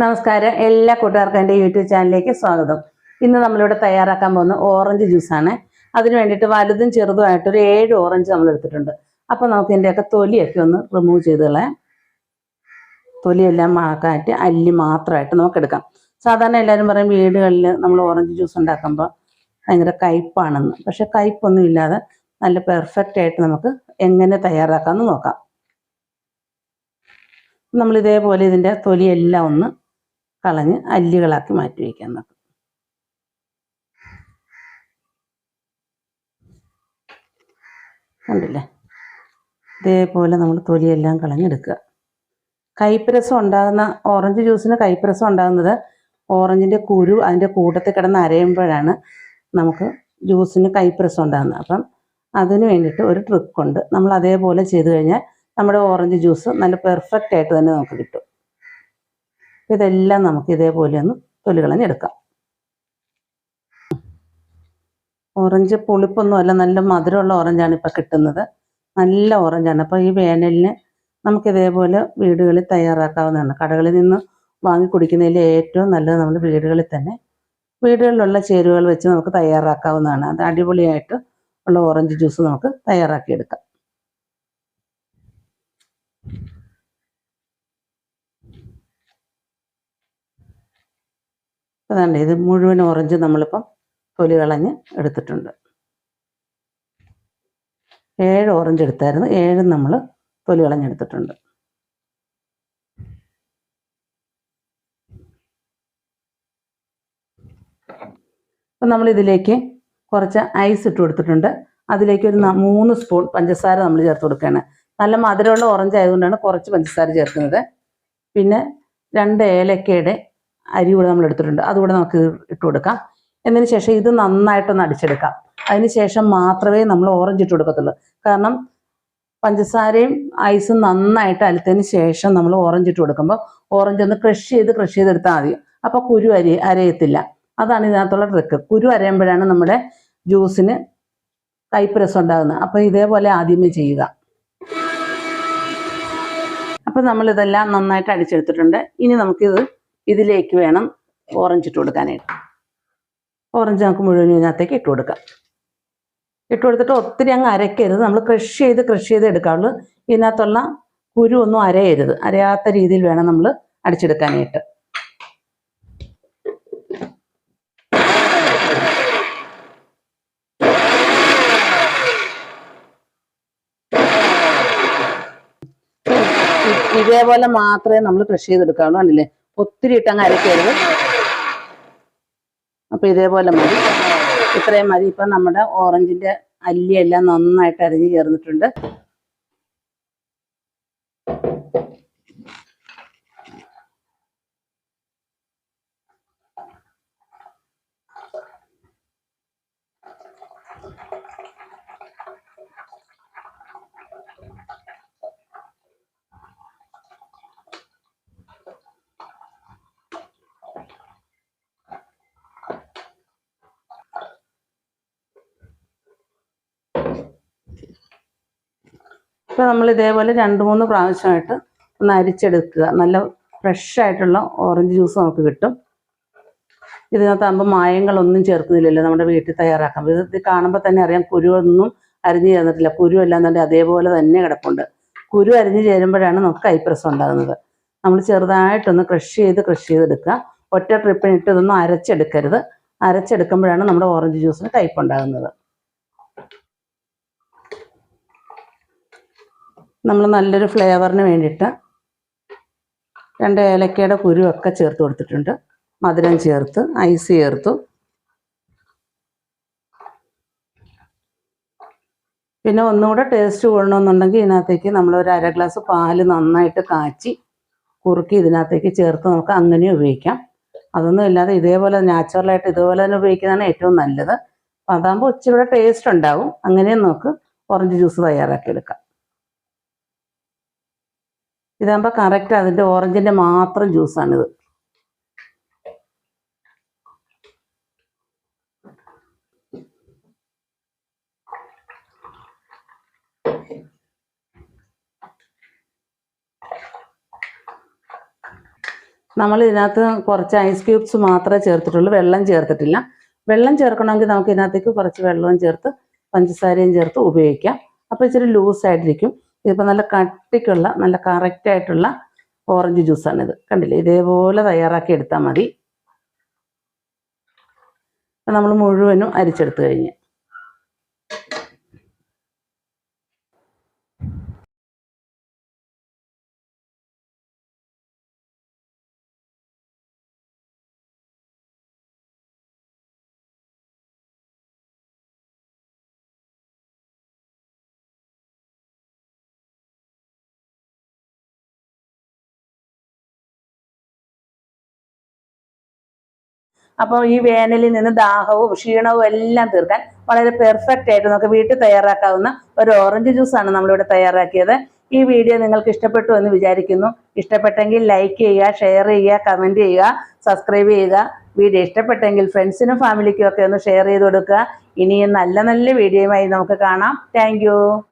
നമസ്കാരം. എല്ലാ കൂട്ടുകാർക്കും എന്റെ യൂട്യൂബ് ചാനലിലേക്ക് സ്വാഗതം. ഇന്ന് നമ്മളിവിടെ തയ്യാറാക്കാൻ പോകുന്ന ഓറഞ്ച് ജ്യൂസാണ്. അതിന് വേണ്ടിയിട്ട് വലുതും ചെറുതുമായിട്ട് ഒരു ഏഴ് ഓറഞ്ച് നമ്മൾ എടുത്തിട്ടുണ്ട്. അപ്പോൾ നമുക്ക് ഇതിന്റെയൊക്കെ തൊലിയൊക്കെ ഒന്ന് റിമൂവ് ചെയ്ത് കളയാം. തൊലിയെല്ലാം മാക്കായിട്ട് അല്ലി മാത്രമായിട്ട് നമുക്ക് എടുക്കാം. സാധാരണ എല്ലാവരും പറയും വീടുകളിൽ നമ്മൾ ഓറഞ്ച് ജ്യൂസ് ഉണ്ടാക്കുമ്പോൾ ഭയങ്കര കയ്പ്പാണെന്ന് പക്ഷെ കയ്പൊന്നും ഇല്ലാതെ നല്ല പെർഫെക്റ്റ് ആയിട്ട് നമുക്ക് എങ്ങനെ തയ്യാറാക്കാമെന്ന് നോക്കാം. നമ്മൾ ഇതേപോലെ ഇതിന്റെ തൊലിയെല്ലാം ഒന്ന് കളഞ്ഞ് അല്ലുകളാക്കി മാറ്റി വയ്ക്കാൻ നോക്കാം കണ്ടില്ലേ? ഇതേപോലെ നമ്മൾ തൊലിയെല്ലാം കളഞ്ഞെടുക്കുക. കൈപ്പരസം ഉണ്ടാകുന്ന ഓറഞ്ച് ജ്യൂസിന് കൈപ്പരസം ഉണ്ടാകുന്നത് ഓറഞ്ചിന്റെ കുരു അതിന്റെ കൂട്ടത്തിൽ കിടന്ന് അരയുമ്പോഴാണ് നമുക്ക് ജ്യൂസിന് കൈപ്പരസം ഉണ്ടാകുന്നത്. അപ്പം അതിന് വേണ്ടിയിട്ട് ഒരു ട്രിക്കുണ്ട് നമ്മൾ അതേപോലെ ചെയ്തു കഴിഞ്ഞാൽ നമ്മുടെ ഓറഞ്ച് ജ്യൂസ് നല്ല പെർഫെക്റ്റ് ആയിട്ട് തന്നെ നമുക്ക് കിട്ടും. ഇതെല്ലാം നമുക്ക് ഇതേപോലെ ഒന്ന് തൊലി കളഞ്ഞെടുക്കാം ഓറഞ്ച് പുളിപ്പൊന്നും അല്ല നല്ല മധുരമുള്ള ഓറഞ്ചാണ് ഇപ്പം കിട്ടുന്നത്. നല്ല ഓറഞ്ചാണ്. അപ്പോൾ ഈ വേനലിന് നമുക്ക് ഇതേപോലെ വീടുകളിൽ തയ്യാറാക്കാവുന്നതാണ്. കടകളിൽ നിന്ന് വാങ്ങി കുടിക്കുന്നതിൽ ഏറ്റവും നല്ലത് നമ്മൾ വീടുകളിൽ തന്നെ വീടുകളിലുള്ള ചേരുവകൾ വെച്ച് നമുക്ക് തയ്യാറാക്കാവുന്നതാണ്. അത് അടിപൊളിയായിട്ട് ഉള്ള ഓറഞ്ച് ജ്യൂസ് നമുക്ക് തയ്യാറാക്കിയെടുക്കാം. അതാണ്ട് ഇത് മുഴുവൻ ഓറഞ്ച് നമ്മളിപ്പം തൊലി കളഞ്ഞ് എടുത്തിട്ടുണ്ട്. ഏഴ് ഓറഞ്ച് എടുത്തായിരുന്നു. ഏഴും നമ്മൾ തൊലി കളഞ്ഞെടുത്തിട്ടുണ്ട് അപ്പം നമ്മൾ ഇതിലേക്ക് കുറച്ച് ഐസ് ഇട്ട് കൊടുത്തിട്ടുണ്ട്. അതിലേക്ക് ഒരു മൂന്ന് സ്പൂൺ പഞ്ചസാര നമ്മൾ ചേർത്ത് കൊടുക്കുകയാണ്. നല്ല മധുരമുള്ള ഓറഞ്ച് ആയതുകൊണ്ടാണ് കുറച്ച് പഞ്ചസാര ചേർക്കുന്നത്. പിന്നെ രണ്ട് ഏലക്കയുടെ അരി കൂടെ നമ്മൾ എടുത്തിട്ടുണ്ട്. അതുകൂടെ നമുക്ക് ഇട്ട് കൊടുക്കാം. എന്നതിന് ശേഷം ഇത് നന്നായിട്ടൊന്ന് അടിച്ചെടുക്കാം. അതിന് ശേഷം മാത്രമേ നമ്മൾ ഓറഞ്ച് ഇട്ട് കൊടുക്കത്തുള്ളൂ. കാരണം പഞ്ചസാരയും ഐസും നന്നായിട്ട് അലത്തതിന് ശേഷം നമ്മൾ ഓറഞ്ച് ഇട്ട് കൊടുക്കുമ്പോൾ ഓറഞ്ച് ഒന്ന് ക്രഷ് ചെയ്ത് ക്രഷ് ചെയ്തെടുത്താൽ മതി. അപ്പോൾ കുരു അരി അരയത്തില്ല. അതാണ് ഇതിനകത്തുള്ള ട്രിക്ക്. കുരു അരയുമ്പോഴാണ് നമ്മുടെ ജ്യൂസിന് കയ്പ്പ് ഉണ്ടാകുന്നത്. അപ്പോൾ ഇതേപോലെ ആദ്യമേ ചെയ്യുക. അപ്പോൾ നമ്മളിതെല്ലാം നന്നായിട്ട് അടിച്ചെടുത്തിട്ടുണ്ട്. ഇനി നമുക്കിത് ഇതിലേക്ക് വേണം ഓറഞ്ച് ഇട്ട് കൊടുക്കാനായിട്ട്. ഓറഞ്ച് നമുക്ക് മുഴുവൻ ഇതിനകത്തേക്ക് ഇട്ട് കൊടുക്കാം. ഇട്ട് കൊടുത്തിട്ട് ഒത്തിരി അങ്ങ് അരയ്ക്കരുത് നമ്മൾ ക്രഷ് ചെയ്ത് ക്രഷ് ചെയ്ത് എടുക്കാവുള്ളൂ ഇതിനകത്തുള്ള കുരു ഒന്നും അരയരുത്. അരയാത്ത രീതിയിൽ വേണം നമ്മൾ അടിച്ചെടുക്കാനായിട്ട്. ഇതേപോലെ മാത്രമേ നമ്മൾ ക്രഷ് ചെയ്തെടുക്കാവുള്ളൂ കണ്ടില്ലേ? ഒത്തിരി ഇട്ടങ്ങ് അരക്കരുത്. അപ്പൊ ഇതേപോലെ മതി. ഇത്രയും മതി. ഇപ്പൊ നമ്മുടെ ഓറഞ്ചിന്റെ അല്ലിയെല്ലാം നന്നായിട്ട് അരിഞ്ഞ് ചേർന്നിട്ടുണ്ട്. ഇപ്പൊ നമ്മൾ ഇതേപോലെ രണ്ട് മൂന്ന് പ്രാവശ്യമായിട്ട് ഒന്ന് അരിച്ചെടുക്കുക. നല്ല ഫ്രഷ് ആയിട്ടുള്ള ഓറഞ്ച് ജ്യൂസ് നമുക്ക് കിട്ടും. ഇതിനകത്താകുമ്പോൾ മായങ്ങളൊന്നും ചേർക്കുന്നില്ലല്ലോ നമ്മുടെ വീട്ടിൽ തയ്യാറാക്കാം ഇത് ഇത് കാണുമ്പോൾ തന്നെ അറിയാം കുരു ഒന്നും അരിഞ്ഞു ചേർന്നിട്ടില്ല. കുരു എല്ലാം തന്നെ അതേപോലെ തന്നെ കിടപ്പുണ്ട്. കുരു അരിഞ്ഞു ചേരുമ്പോഴാണ് നമുക്ക് കൈപ്രസം ഉണ്ടാകുന്നത്. നമ്മൾ ചെറുതായിട്ടൊന്ന് ക്രഷ് ചെയ്ത് ക്രഷ് ചെയ്തെടുക്കുക. ഒറ്റ ട്രിപ്പിനിട്ട് ഇതൊന്നും അരച്ചെടുക്കരുത്. അരച്ചെടുക്കുമ്പോഴാണ് നമ്മുടെ ഓറഞ്ച് ജ്യൂസിന് കയ്പ് നമ്മൾ നല്ലൊരു ഫ്ലേവറിന് വേണ്ടിയിട്ട് രണ്ട് ഏലക്കയുടെ കുരുവൊക്കെ ചേർത്ത് കൊടുത്തിട്ടുണ്ട്. മധുരം ചേർത്ത് ഐസ് ചേർത്തു. പിന്നെ ഒന്നുകൂടെ ടേസ്റ്റ് കൂടണമെന്നുണ്ടെങ്കിൽ ഇതിനകത്തേക്ക് നമ്മൾ ഒരു അര ഗ്ലാസ് പാൽ നന്നായിട്ട് കാച്ചി കുറുക്കി ഇതിനകത്തേക്ക് ചേർത്ത് നമുക്ക് അങ്ങനെ ഉപയോഗിക്കാം. അതൊന്നും ഇല്ലാതെ ഇതേപോലെ നാച്ചുറലായിട്ട് ഇതുപോലെ തന്നെ ഉപയോഗിക്കുന്നതാണ് ഏറ്റവും നല്ലത്. അപ്പം അതാകുമ്പോൾ ഇച്ചിരി ടേസ്റ്റ് ഉണ്ടാവും. അങ്ങനെയും നമുക്ക് ഓറഞ്ച് ജ്യൂസ് തയ്യാറാക്കി എടുക്കാം ഇതാകുമ്പോൾ കറക്റ്റ് അതിന്റെ ഓറഞ്ചിന്റെ മാത്രം ജ്യൂസാണിത് നമ്മൾ ഇതിനകത്ത് കുറച്ച് ഐസ് ക്യൂബ്സ് മാത്രമേ ചേർത്തിട്ടുള്ളൂ വെള്ളം ചേർത്തിട്ടില്ല. വെള്ളം ചേർക്കണമെങ്കിൽ നമുക്ക് ഇതിനകത്തേക്ക് കുറച്ച് വെള്ളവും ചേർത്ത് പഞ്ചസാരയും ചേർത്ത് ഉപയോഗിക്കാം. അപ്പോൾ ഇച്ചിരി ലൂസായിട്ടിരിക്കും ഇതിപ്പോൾ നല്ല കട്ടിക്കുള്ള നല്ല കറക്റ്റ് ആയിട്ടുള്ള ഓറഞ്ച് ജ്യൂസാണിത് കണ്ടില്ലേ? ഇതേപോലെ തയ്യാറാക്കി എടുത്താൽ മതി. നമ്മൾ മുഴുവനും അരിച്ചെടുത്ത് കഴിഞ്ഞ്. അപ്പോൾ ഈ വേനലിൽ നിന്ന് ദാഹവും ക്ഷീണവും എല്ലാം തീർക്കാൻ വളരെ പെർഫെക്റ്റ് ആയിട്ട് നമുക്ക് വീട്ടിൽ തയ്യാറാക്കാവുന്ന ഒരു ഓറഞ്ച് ജ്യൂസാണ് നമ്മളിവിടെ തയ്യാറാക്കിയത്. ഈ വീഡിയോ നിങ്ങൾക്ക് ഇഷ്ടപ്പെട്ടു എന്ന് വിചാരിക്കുന്നു. ഇഷ്ടപ്പെട്ടെങ്കിൽ ലൈക്ക് ചെയ്യുക ഷെയർ ചെയ്യുക കമന്റ് ചെയ്യുക സബ്സ്ക്രൈബ് ചെയ്യുക. വീഡിയോ ഇഷ്ടപ്പെട്ടെങ്കിൽ ഫ്രണ്ട്സിനും ഫാമിലിക്കും ഒക്കെ ഒന്ന് ഷെയർ ചെയ്ത് കൊടുക്കുക. ഇനിയും നല്ല നല്ല വീഡിയോയുമായി നമുക്ക് കാണാം. താങ്ക്